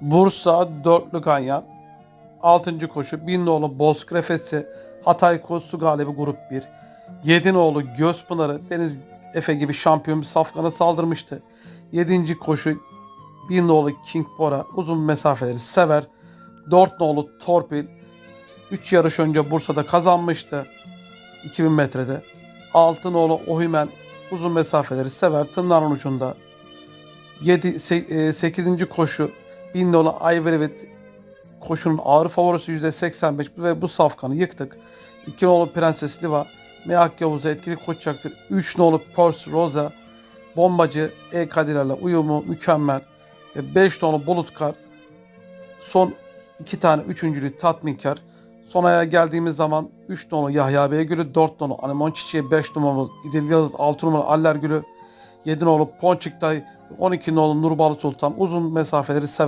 Bursa Dörtlü Ganyan. 6. koşu Binnoğlu Bozkrefesi Hatay Kostu galibi grup 1. Yedinoğlu Gözpınarı Deniz Efe gibi şampiyon bir safkana saldırmıştı. 7. koşu Binnoğlu King Bora uzun mesafeleri sever. Dörtnoğlu Torpil 3 yarış önce Bursa'da kazanmıştı. 2000 metrede. Altınoğlu Ohimen uzun mesafeleri sever. Tırnağın ucunda. 7, 8. koşu Binnoğlu Ayverivit koşunun ağır favorisi %85 ve bu safkanı yıktık. 2 nolu Prenses Liva, Meak Yavuz'a etkili koşacaktır. 3 nolu Pors Rosa, Bombacı E Kadir'le uyumu mükemmel. 5 nolu Bulutkar, son 2 tane üçüncülü tatminkar. Son aya geldiğimiz zaman 3 nolu Yahya Beygül'ü, 4 nolu Anemon Çiçeği, 5 numaralı İdil Yıldız, 6 numaralı Aller Gülü, 7 nolu Ponçiktay, 12 nolu Nurbalı Sultan uzun mesafeleri sever.